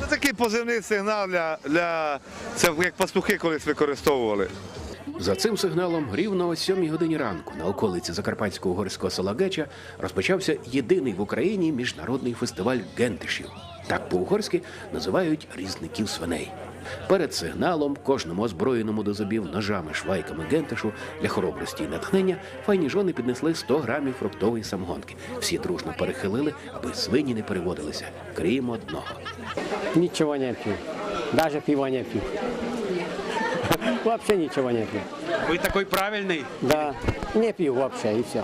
Це такий позивний сигнал для, для це як пастухи колись використовували. За цим сигналом рівно о 7 годині ранку на околиці закарпатського горського села Геча розпочався єдиний в Україні міжнародний фестиваль гентишів. Так по-угорськи називають різників свиней. Перед сигналом кожному озброєному до зубів ножами, швайками гентишу для хоробрості і натхнення файні жони піднесли 100 грамів фруктової самогонки. Всі дружно перехилили, аби свині не переводилися, крім одного. Ничего не пью. Даже пива не пью. Вообще ничего не пью. Ви такий правильний. Да, не пью вообще и все.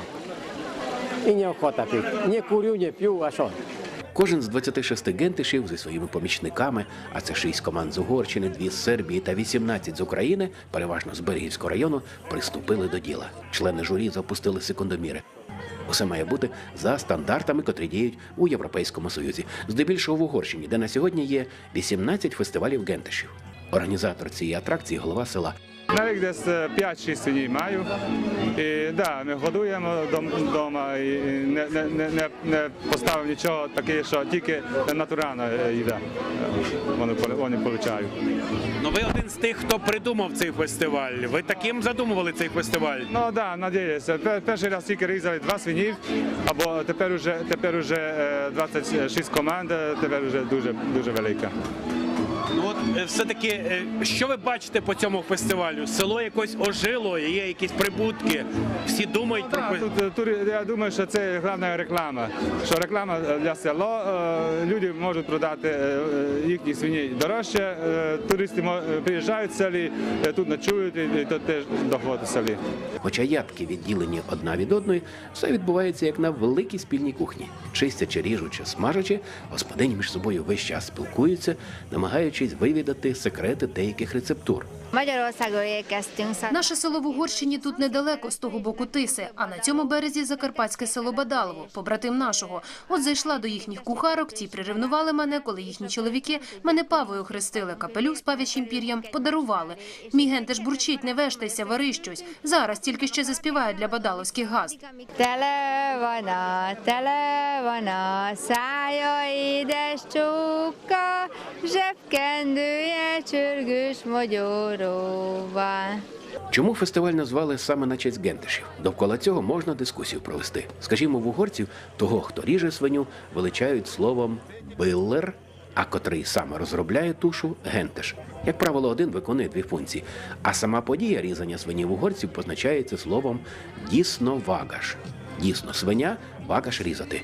И неохота пить. Не курю, не пью, а что? Кожен з 26 гентишів зі своїми помічниками, а це 6 команд з Угорщини, 2 з Сербії та 18 з України, переважно з Берегівського району, приступили до діла. Члени журі запустили секундоміри. Усе має бути за стандартами, котрі діють у Європейському Союзі, здебільшого в Угорщині, де на сьогодні є 18 фестивалів гентишів. Організатор цієї атракції голова села. Навіть десь 5-6 свиней маю. І да, ми годуємо вдома і не, не, не, не, не поставимо нічого таке, що тільки натуральна їда. Вони, поле- вони получають. Ну ви один з тих, хто придумав цей фестиваль. Ви таким задумували цей фестиваль? Ну так, да, надіюся. Перший раз тільки різали два свинів, або тепер уже, тепер уже е, 26 команд, е, тепер вже дуже, дуже велика. Ну от е, все-таки, е, що ви бачите по цьому фестивалю? Село якось ожило, є якісь прибутки. Всі думають про Да, фе- тут, е, я думаю, що це головна реклама. Що реклама для села. е, Люди можуть продати їхні свині дорожче. Туристи приїжджають в селі, тут ночують, і то теж доход у селі. Хоча ядки відділені одна від одної, все відбувається як на великій спільній кухні. Чистячи, ріжучи, смажачи, господині між собою весь час спілкуються, намагаючись вивідати секрети деяких рецептур. Magyarországról érkeztünk. Наше село в Угорщині тут недалеко з того боку Тиси, а на цьому березі закарпатське село Бадалово, побратим нашого. От зайшла до їхніх кухарок, ті приревнували мене, коли їхні чоловіки мене павою хрестили, капелюх з павячим пір'ям подарували. Мій ген теж бурчить, не вештайся, вари щось. Зараз тільки ще заспіває для бадаловських tele van a szája, édes csóka, zsebkendője csörgős mogyoróval. Чому фестиваль назвали саме на честь гентишів? Довкола цього можна дискусію провести. Скажімо, в угорців того, хто ріже свиню, величають словом биллер, а котрий саме розробляє тушу гентиш. Як правило, один виконує дві функції. А сама подія різання свині в угорців позначається словом дісно вагаш. Дійсно, свиня вагаш різати.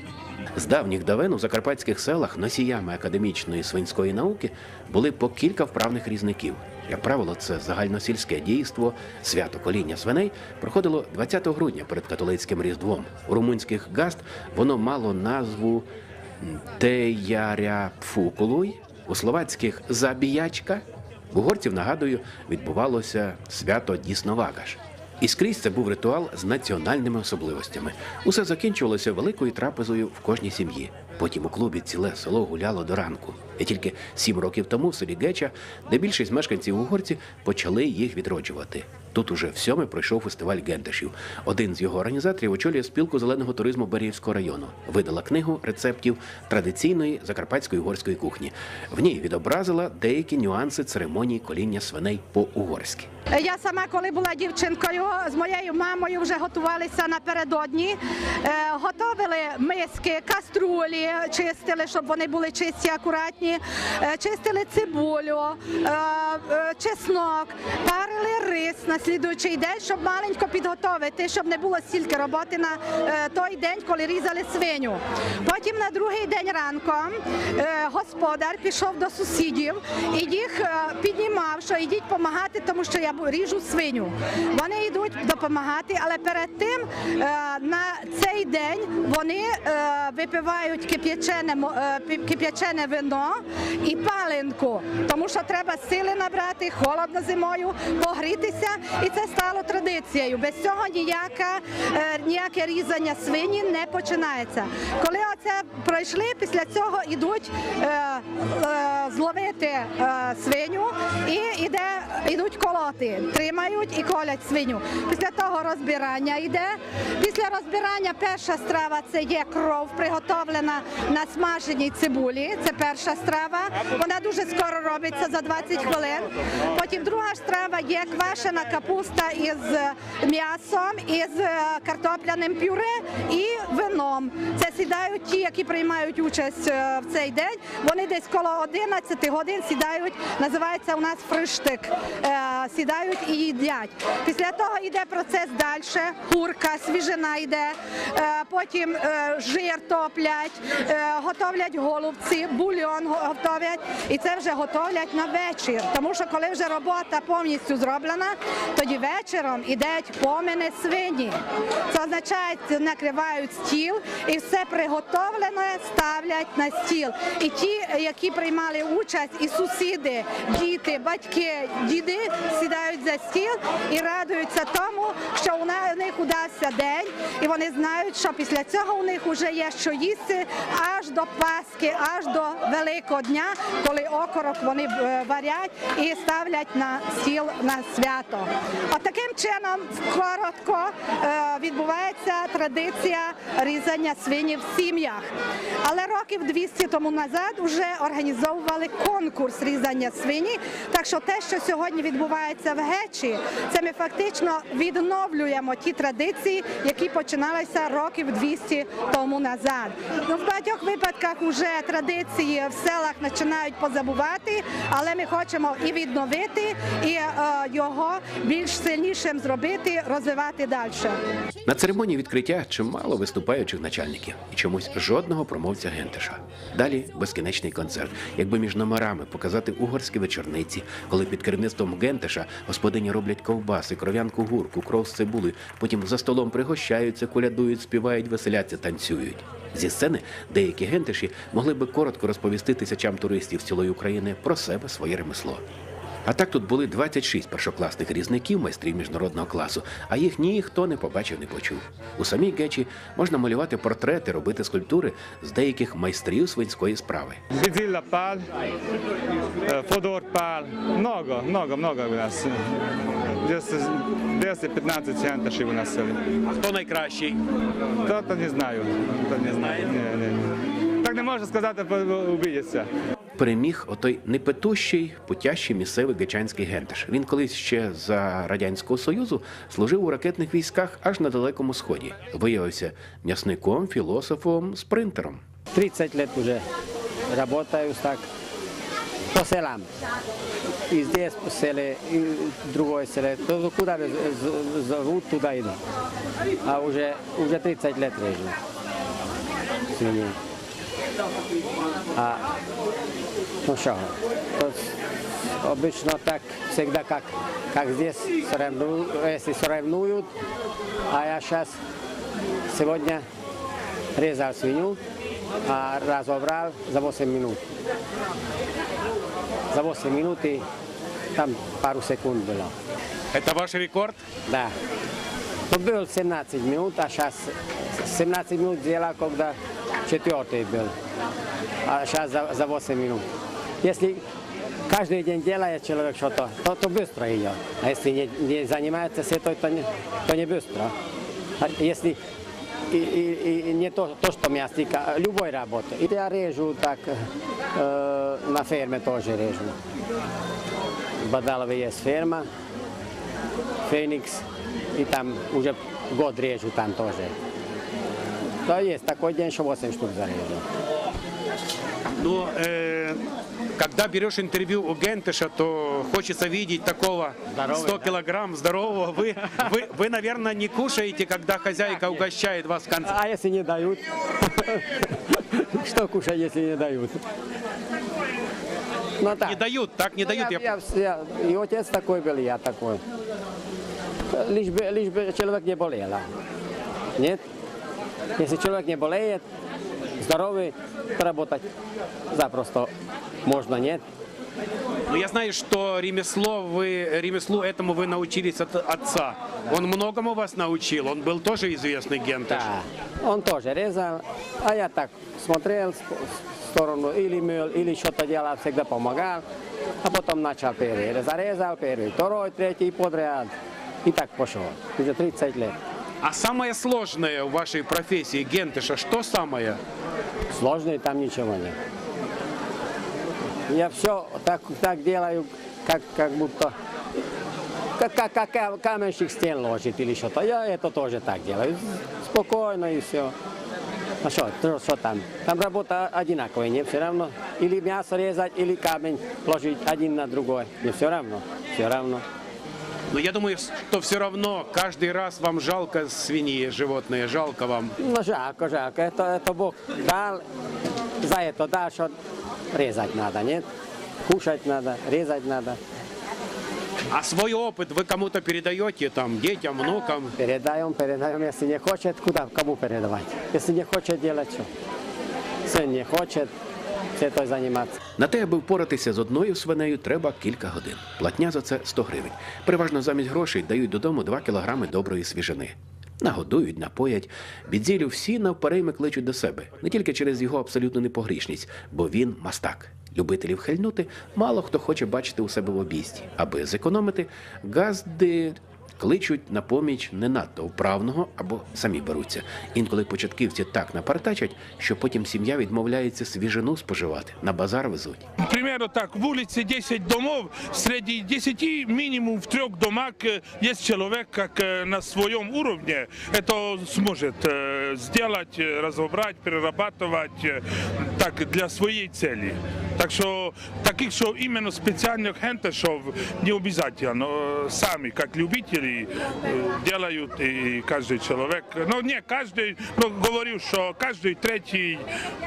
З давніх давен у закарпатських селах носіями академічної свинської науки були по кілька вправних різників. Як правило, це загальносільське дійство, свято коління свиней проходило 20 грудня перед католицьким різдвом. У румунських гаст воно мало назву Теяряпфукулуй, у словацьких забіячка. В угорців, нагадую, відбувалося свято Дісновагаш. І скрізь це був ритуал з національними особливостями. Усе закінчувалося великою трапезою в кожній сім'ї. Потім у клубі ціле село гуляло до ранку. І тільки сім років тому в селі Геча, де більшість мешканців угорці почали їх відроджувати. Тут уже всьоме пройшов фестиваль гентишів. Один з його організаторів очолює спілку зеленого туризму Беріївського району. Видала книгу рецептів традиційної закарпатської угорської кухні. В ній відобразила деякі нюанси церемонії коління свиней по-угорськи. Я сама, коли була дівчинкою, з моєю мамою вже готувалися напередодні. Е, готовили миски, каструлі, чистили, щоб вони були чисті, акуратні. Е, чистили цибулю, е, е, чеснок, парили рис на слідуючий день, щоб маленько підготовити, щоб не було стільки роботи на е, той день, коли різали свиню. Потім на другий день ранком е, господар пішов до сусідів і їх е, піднімав, що йдіть допомагати, тому що я ріжу свиню. Вони йдуть допомагати, але перед тим на цей день вони випивають кип'ячене кип'ячене вино і паленку, тому що треба сили набрати, холодно зимою, погрітися і це стало традицією. Без цього ніяка, е, ніяке різання свині не починається. Коли оце пройшли, після цього йдуть е, е, зловити е, свиню і іде, йдуть колоти, тримають і колять свиню. Після того розбирання йде. Після розбирання перша страва це є кров, приготовлена на смаженій цибулі. Це перша страва. Вона дуже скоро робиться за 20 хвилин. Потім друга страва є квашена капуста із м'ясом, із е, картопляним пюре і вином. Це сідають ті, які приймають участь е, в цей день. Вони десь коло 11 годин сідають. Називається у нас фриштик. Е, Сідають і їдять. Після того йде процес далі. Курка, свіжина йде. Потім жир топлять, готовлять голубці, бульйон го- готовлять, і це вже готовлять на вечір. Тому що коли вже робота повністю зроблена, тоді вечором ідуть помини свині. Це означає, накривають стіл і все приготовлене ставлять на стіл. І ті, які приймали участь, і сусіди, діти, батьки, діди сідають за стіл і радуються тому, що у них удався день, і вони знають, що після цього у них вже є що їсти аж до Пасхи, аж до Великого дня, коли окорок вони е, варять і ставлять на стіл на свято. I таким чином коротко е, відбувається традиція різання свині в сім'ях. Але років 200 тому назад вже організовували конкурс різання свині. Так що те, що сьогодні відбувається в Гечі, це ми фактично відновлюємо ті традиції, які починалися років 200 тому назад. Ну, в багатьох випадках вже традиції в селах починають позабувати, але ми хочемо і відновити, і е, його більш сильнішим зробити, розвивати далі. На церемонії відкриття чимало виступаючих начальників і чомусь жодного промовця Гентиша. Далі безкінечний концерт. Якби між номерами показати угорські вечорниці, коли під керівництвом Гентиша господині роблять ковбаси, кров'янку гурку, кров з цибули, потім за столом пригощаються, колядують, співають, веселяться, танцюють. Зі сцени деякі гентиші могли би коротко розповісти тисячам туристів цілої України про себе своє ремесло. А так тут були 26 першокласних різників майстрів міжнародного класу, а їх ніхто не побачив, не почув. У самій Гечі можна малювати портрети, робити скульптури з деяких майстрів свинської справи. Pál, eh, Fodor Pál, много, много, много у нас. 10-15 центашів у нас. А хто найкращий? То, то не знаю. То не знаю. Ні, ні. Так не можна сказати, бо обідеться. Переміг отой непетущий, путящий місцевий гечанський гентиш. Він колись ще за радянського союзу служив у ракетних військах аж на далекому сході. Виявився м'ясником, філософом, спринтером. 30 лет уже работаю так по селам. И здесь по селе, и в другое селе. То, з- зовут, туда иду. А уже, уже 30 лет режу свиней. А, ну что, то с- обычно так, всегда как, как здесь соревнуют, если соревнуют, а я сейчас сегодня резал свинью, а разобрал за 8 минут. За 8 минут и там пару секунд было. Це ваш рекорд? Да. То был 17 минут, а сейчас 17 минут делал, когда четвертый был. А сейчас за, за 8 минут. Если каждый день делает человек что-то, то, то быстро идет. А если не, не занимается сетой, то не, то не быстро. А если и, и- и не то, то, что мясник, а любой работы. И я режу так, э, на ферме тоже режу. В Бадалове есть ферма, Феникс, и там уже год режу там тоже. То есть такой день, что 8 штук зарежу. Ну, э, когда берешь интервью у Гентыша, то хочется видеть такого Здоровый, 100 да? килограмм здорового. Вы, вы, вы, наверное, не кушаете, когда хозяйка угощает вас в конце. А если не дают? Что кушать, если не дают? Ну так. Не дают, так не дают. Я, Я... я- я- и отец такой был, я такой. Лишь бы, лишь бы человек не болел. а. Нет? Если человек не болеет, здоровый, работать запросто можно, нет? Ну, я знаю, что ремесло вы, ремеслу этому вы научились от отца. Он многому вас научил, он был тоже известный генташ. Да, он тоже резал, а я так смотрел в сторону или мыл, или что-то делал, всегда помогал. А потом начал первый, зарезал первый, второй, третий подряд. И так пошел, уже 30 лет. А самое сложное в вашей профессии гентыша, что самое? Сложно и там ничего нет. Я все так, так делаю, как, как будто как, как, как ка- каменщик стен ложит или что-то. Я это тоже так делаю. Спокойно и все. А что, что там? Там работа одинаковая, не все равно. Или мясо резать, или камень ложить один на другой. Не все равно. Все равно. Но я думаю, что все равно каждый раз вам жалко свиньи, животные, жалко вам. Ну, жалко, жалко. Это, это Бог дал, за это дал, что резать надо, нет? Кушать надо, резать надо. А свой опыт вы кому-то передаете, там, детям, внукам? Передаем, передаем. Если не хочет, куда, кому передавать? Если не хочет делать, что? Сын не хочет, все то заниматься. На те, аби впоратися з одною свинею, треба кілька годин. Платня за це 100 гривень. Переважно замість грошей дають додому 2 кілограми доброї свіжини. Нагодують, напоять. Бідзілю всі навперейми кличуть до себе, не тільки через його абсолютну непогрішність, бо він мастак. Любителів хильнути мало хто хоче бачити у себе в обійсті. Аби зекономити, газди кличуть на поміч не надто вправного або самі беруться. Інколи початківці так напартачать, що потім сім'я відмовляється свіжину споживати, на базар везуть. К примеру, так, в улице 10 домов, среди 10 минимум в трех домах э, есть человек, как э, на своем уровне это сможет э, сделать, э, разобрать, перерабатывать э, так, для своей цели. Так что таких, что именно специальных хентешов не обязательно. э, Сами, как любители, э, делают и каждый человек. Ну, не каждый, но говорю, что каждый третий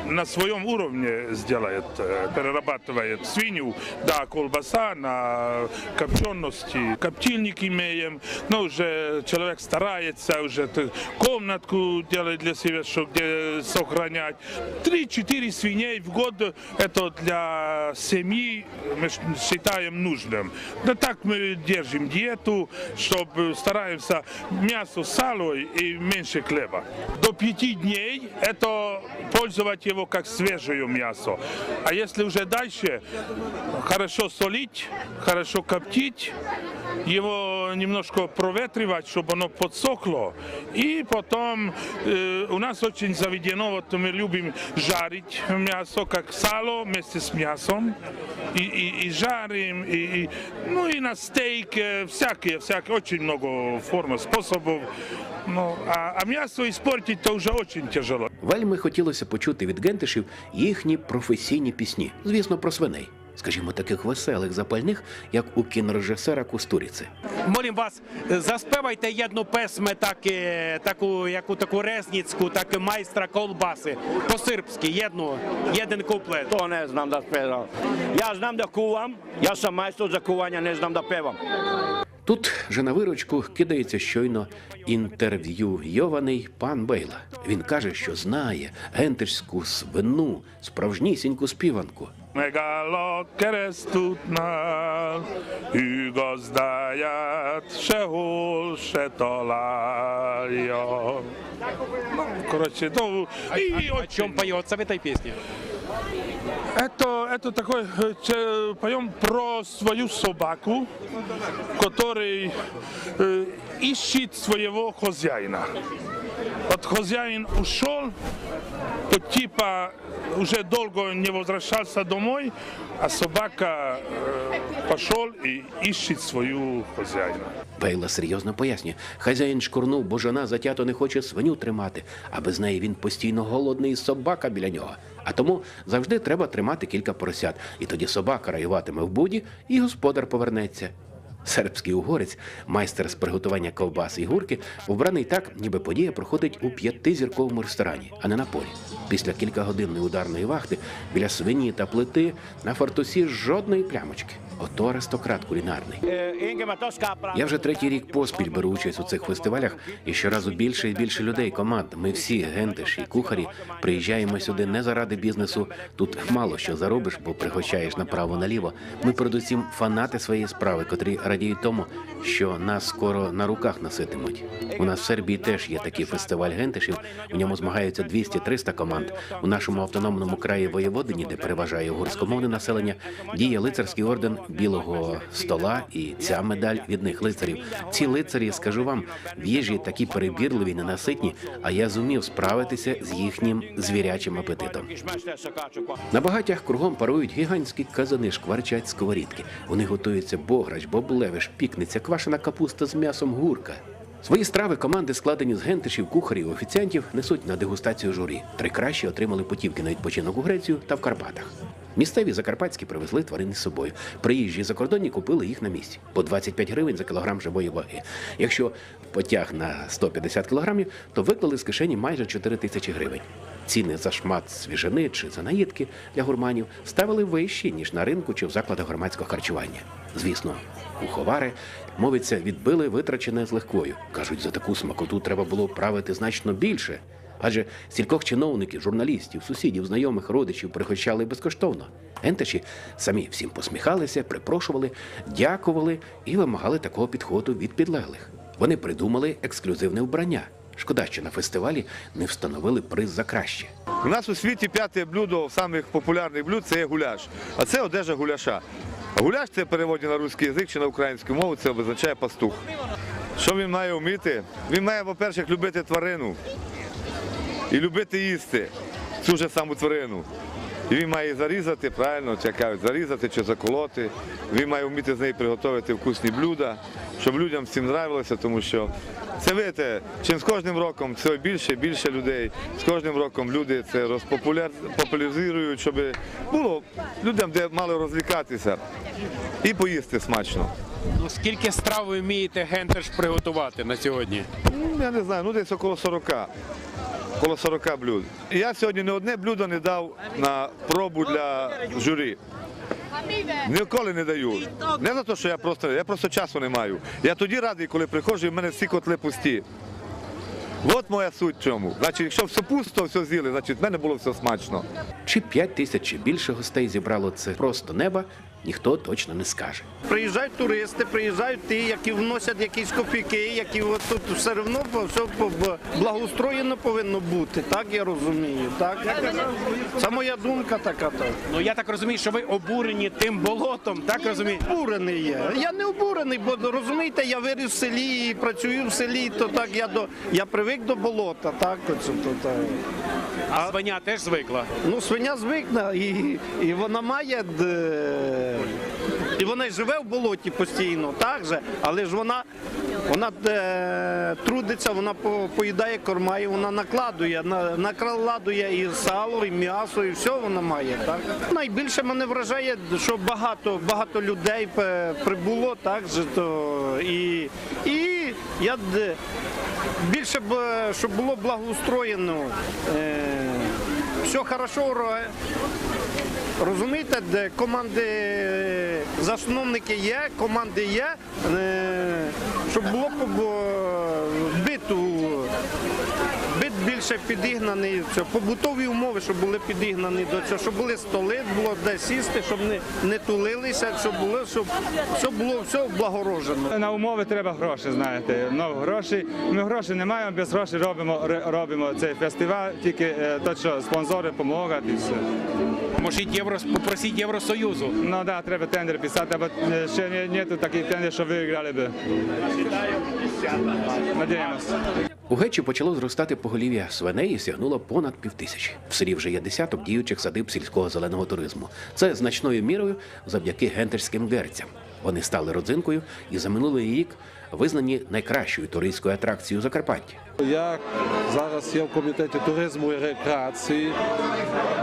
на своем уровне сделает, э, перерабатывает свинью, да, колбаса на копчености. Коптильник имеем, но уже человек старается, уже комнатку делает для себя, чтобы где сохранять. Три-четыре свиней в год это для семьи мы считаем нужным. Да так мы держим диету, чтобы стараемся мясо, сало и меньше хлеба. До пяти дней это пользовать его как свежее мясо. А если уже дальше, хорошо солить, хорошо коптить, его немножко проветривать, чтобы оно подсохло. И потом э, у нас очень заведено, вот мы любим жарить мясо, как сало вместе с мясом. И, и, и жарим, и, и- ну и на стейк, э, всякие, всякие, очень много форм, способов. Ну, а, а мясо испортить то уже очень тяжело. Вельми хотілося почути від гентишів їхні професійні пісні, звісно, про свиней. Скажімо, таких веселих, запальних, як у кінорежисера Кустуріці. Молім вас, заспевайте jednu песме, так, е, таку, яку таку резніцьку, так і майстра колбаси. По-сирпськи, jednu, jeden куплет. To ne znam da pevam. Ja znam da kuvam, ja sam majstor za kuvanje, ne znam da pevam. Тут же на виручку кидається щойно інтерв'юйований пан Бейла. Він каже, що знає гентишську свину, справжнісіньку співанку Megállott keresztútnál, ő gazdáját sehol se találja. Ну, короче, ну, и О чем очень- поется в этой песне? Это, это такой, э, че- поем про свою собаку, который э, ищет своего хозяина. Вот хозяин ушел, вот типа уже долго не возвращался домой, а собака э, пошел и ищет свою хозяина. Бейла серйозно пояснює, хазяїн шкурнув, бо жона затято не хоче свиню тримати, а без неї він постійно голодний і собака біля нього. А тому завжди треба тримати кілька поросят, і тоді собака раюватиме в буді, і господар повернеться. Сербський угорець, майстер з приготування ковбас і гурки, вбраний так, ніби подія проходить у п'ятизірковому ресторані, а не на полі. Після кількагодинної ударної вахти біля свині та плити на фартусі жодної плямочки. Ото аристократ кулінарний. Я вже третій рік поспіль беру участь у цих фестивалях, і щоразу більше і більше людей, команд. Ми всі гентиші і кухарі приїжджаємо сюди не заради бізнесу. Тут мало що заробиш, бо пригощаєш направо наліво. Ми передусім фанати своєї справи, котрі радіють тому, що нас скоро на руках носитимуть. У нас в Сербії теж є такий фестиваль гентишів. У ньому змагаються 200-300 команд. У нашому автономному краї Воєводині, де переважає угорськомовне населення, діє лицарський орден білого стола, і ця медаль від них лицарів. Ці лицарі, скажу вам, в їжі такі перебірливі, ненаситні, а я зумів справитися з їхнім звірячим апетитом. На багатях кругом парують гігантські казани, шкварчать сковорідки. Вони готуються бограч, боблевиш, пікниця, квашена капуста з м'ясом гурка. Свої страви команди, складені з гентишів, кухарів, офіціантів, несуть на дегустацію журі. Три кращі отримали путівки на відпочинок у Грецію та в Карпатах. Місцеві закарпатські привезли тварини з собою. Приїжджі закордонні купили їх на місці по 25 гривень за кілограм живої ваги. Якщо потяг на 150 кілограмів, то виклали з кишені майже 4 тисячі гривень. Ціни за шмат свіжини чи за наїдки для гурманів ставили вищі, ніж на ринку чи в закладах громадського харчування. Звісно, куховари, мовиться, відбили витрачене з легкою. Кажуть, за таку смакоту треба було правити значно більше. Адже стількох чиновників, журналістів, сусідів, знайомих, родичів пригощали безкоштовно. Ентеші самі всім посміхалися, припрошували, дякували і вимагали такого підходу від підлеглих. Вони придумали ексклюзивне вбрання. Шкода, що на фестивалі не встановили приз за краще. У нас у світі п'яте блюдо самих популярних блюд це є гуляш. А це одежа гуляша. Гуляш це переводі на русський язик чи на українську мову, це означає пастух. Що він має вміти? Він має, по-перше, любити тварину і любити їсти цю ж саму тварину. І він має зарізати, правильно, чи як кажуть, зарізати чи заколоти. Він має вміти з неї приготувати вкусні блюда, щоб людям всім нравилося, тому що це видите, чим з кожним роком це більше і більше людей. З кожним роком люди це розпопуляризують, щоб було людям, де мали розвлікатися і поїсти смачно. Ну, скільки страв ви вмієте гентиш приготувати на сьогодні? Ну, Я не знаю, ну десь около 40. Около 40 блюд. І я сьогодні не одне блюдо не дав на пробу для журі. Ніколи не даю. Не за те, що я просто, я просто часу не маю. Я тоді радий, коли приходжу, і в мене всі котли пусті. От моя суть в чому. Значить, якщо все пусто, все з'їли, значить в мене було все смачно. Чи 5 тисяч чи більше гостей зібрало це просто неба, ніхто точно не скаже. Приїжджають туристи, приїжджають ті, які вносять якісь копійки, які от тут все одно все благоустроєно повинно бути. Так я розумію. Так це моя думка така. Так. Ну я так розумію, що ви обурені тим болотом, так розумію? Обурений є. Я не обурений, бо розумієте, я виріс в селі і працюю в селі, то так я до я привик до болота. Так, оце, то, так. А свиня теж звикла. Ну, свиня звикна і, і вона має. д- І вона живе в болоті постійно, так же, але ж вона, вона е, трудиться, вона по- поїдає корма і вона накладує, на, накладує і сало, і м'ясо, і все вона має. Так? Найбільше мене вражає, що багато, багато людей прибуло, так же, то, і, і я більше б, щоб було благоустроєно. Е, все хорошо. Ро- Розумієте, де команди, е, засновники є, команди є, е, щоб було е, биту, бит більше підігнаний, це, побутові умови, щоб були підігнані до цього, щоб були столи, було де сісти, щоб не, не тулилися, щоб було, щоб, щоб було все облагорожено. На умови треба гроші, знаєте. Ну, гроші, ми гроші не маємо, без грошей робимо, робимо цей фестиваль, тільки е, то, що спонсори допомагають і все. Можіть євро попросіть Євросоюзу. Ну да, треба тендер писати, бо е, ще не, таких тендерів, що виграли би. Надіємося. У Гечі почало зростати поголів'я свиней і сягнуло понад півтисячі. В селі вже є десяток діючих садиб сільського зеленого туризму. Це значною мірою завдяки гентерським герцям. Вони стали родзинкою і за минулий рік визнані найкращою туристською атракцією Закарпаття. Я зараз є в комітеті туризму і рекреації.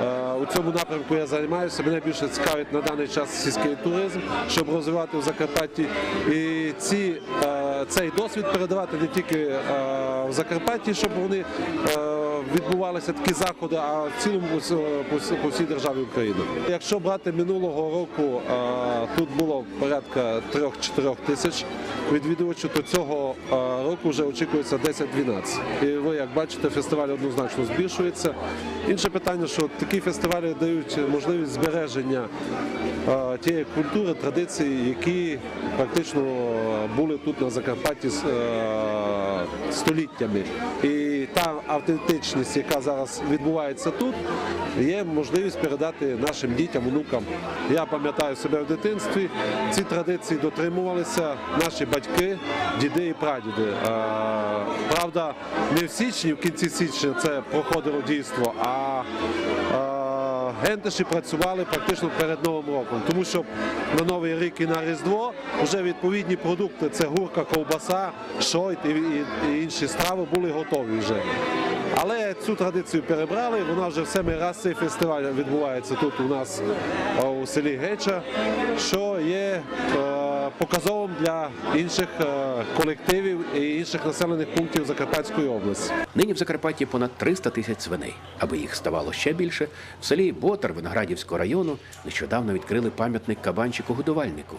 Е, у цьому напрямку я займаюся. Мене більше цікавить на даний час сільський туризм, щоб розвивати в Закарпатті. І ці, е, цей досвід передавати не тільки е, в Закарпатті, щоб вони відбувалися такі заходи, а в цілому по всій державі України. Якщо брати минулого року, тут було порядка 3-4 тисяч відвідувачів, то цього року вже очікується 10-12. І ви, як бачите, фестиваль однозначно збільшується. Інше питання, що такі фестивалі дають можливість збереження тієї культури, традицій, які практично були тут на Закарпатті століттями. І та автентичність, яка зараз відбувається тут, є можливість передати нашим дітям, внукам. Я пам'ятаю себе в дитинстві. Ці традиції дотримувалися наші батьки, діди і прадіди. Правда, не в січні, в кінці січня це проходило дійство, а гентиші працювали практично перед Новим роком, тому що на Новий рік і на Різдво вже відповідні продукти це гурка, ковбаса, шойт і, інші страви були готові вже. Але цю традицію перебрали, вона вже в семий раз цей фестиваль відбувається тут у нас е, у селі Геча, що є е, показовим для інших е, колективів і інших населених пунктів Закарпатської області. Нині в Закарпатті понад 300 тисяч свиней. Аби їх ставало ще більше, в селі Ботар Виноградівського району нещодавно відкрили пам'ятник кабанчику-годувальнику.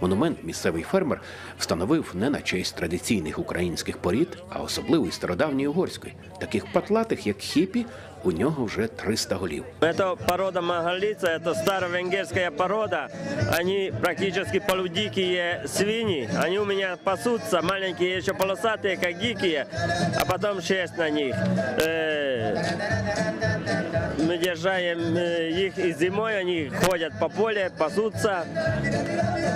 Монумент місцевий фермер встановив не на честь традиційних українських порід, а особливо й стародавньої угорської. Таких патлатих, як хіпі, у нього вже 300 голів. Это порода магалица, это старовенгерская порода. Они практически полудикие свиньи. Они у меня пасутся, маленькие, еще полосатые, как дикие, а потом шерсть на них. Мы держаем э, их и зимой, они ходят по полю, пасутся.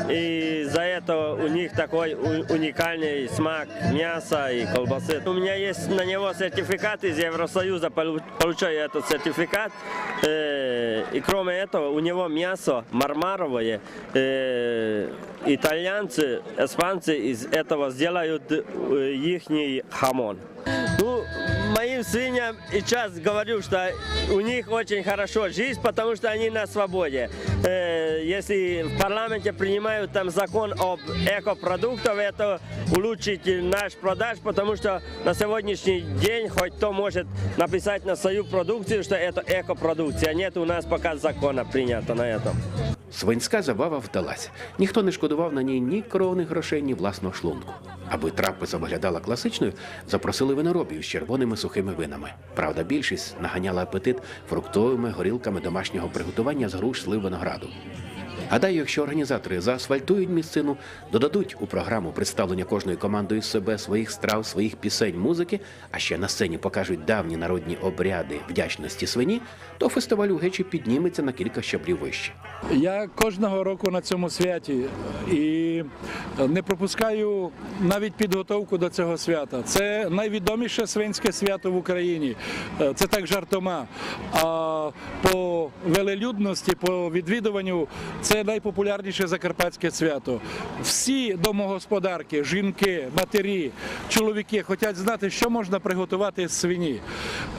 И за это у них такой уникальный смак мяса и колбасы. У меня есть на него сертификат из Евросоюза, полу- получаю этот сертификат. Э, И кроме этого, у него мясо мармаровое. Э, Итальянцы, испанцы из этого сделают их хамон. Ну, моим свиньям и сейчас говорю, что у них очень хорошо жизнь, потому что они на свободе. Э, Если в парламенте принимают там закон об экопродуктах, это улучшить наш продаж, потому что на сегодняшний день хоть кто может написать на свою продукцию, что это экопродукция. Нет у нас пока закона принято на этом. Свинська забава вдалася. Ніхто не шкодував на ній ні кровних грошей, ні власного шлунку. Аби трапеза виглядала класичною, запросили виноробів з червоними сухими винами. Правда, більшість наганяла апетит фруктовими горілками домашнього приготування з груш слив винограду. Гадаю, якщо організатори заасфальтують місцину, додадуть у програму представлення кожної командою себе своїх страв, своїх пісень, музики, а ще на сцені покажуть давні народні обряди вдячності свині, то фестиваль у Гечі підніметься на кілька щаблів вище. Я кожного року на цьому святі і не пропускаю навіть підготовку до цього свята. Це найвідоміше свинське свято в Україні. Це так жартома. А по велелюдності, по відвідуванню, це найпопулярніше закарпатське свято. Всі домогосподарки, жінки, матері, чоловіки хочуть знати, що можна приготувати з свині.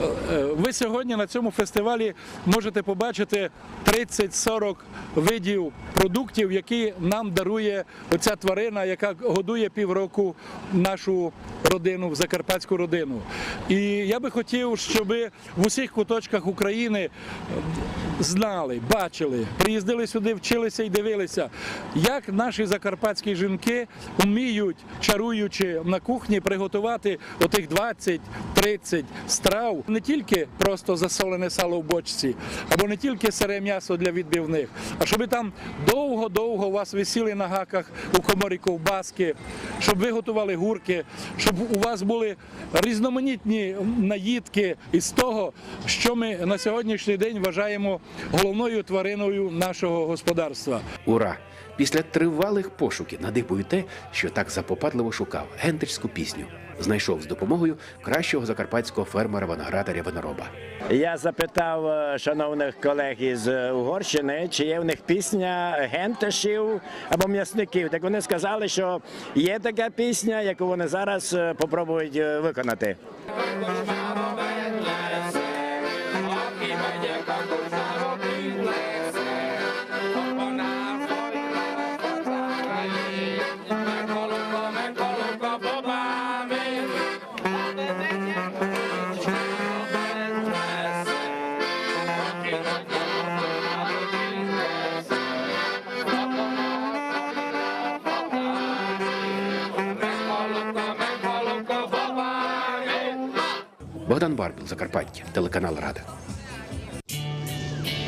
Е, е, Ви сьогодні на цьому фестивалі можете побачити 30-40 видів продуктів, які нам дарує оця тварина, яка годує півроку нашу родину, закарпатську родину. І я би хотів, щоб в усіх куточках України е, знали, бачили, приїздили сюди, вчилися і дивилися, як наші закарпатські жінки вміють, чаруючи на кухні, приготувати отих 20-30 страв, не тільки просто засолене сало в бочці, або не тільки сире м'ясо для відбивних, а щоб там довго-довго у вас висіли на гаках у коморі ковбаски, щоб ви готували гурки, щоб у вас були різноманітні наїдки із того, що ми на сьогоднішній день вважаємо головною твариною нашого господарства. Ура! Після тривалих пошуків надибую те, що так запопадливо шукав гентичську пісню. Знайшов з допомогою кращого закарпатського фермера виноградаря винороба. Я запитав е, шановних колег із е, Угорщини, чи є в них пісня генташів або м'ясників. Так вони сказали, що є така пісня, яку вони зараз е, попробують виконати. Барбіл, Закарпаття, телеканал Рада.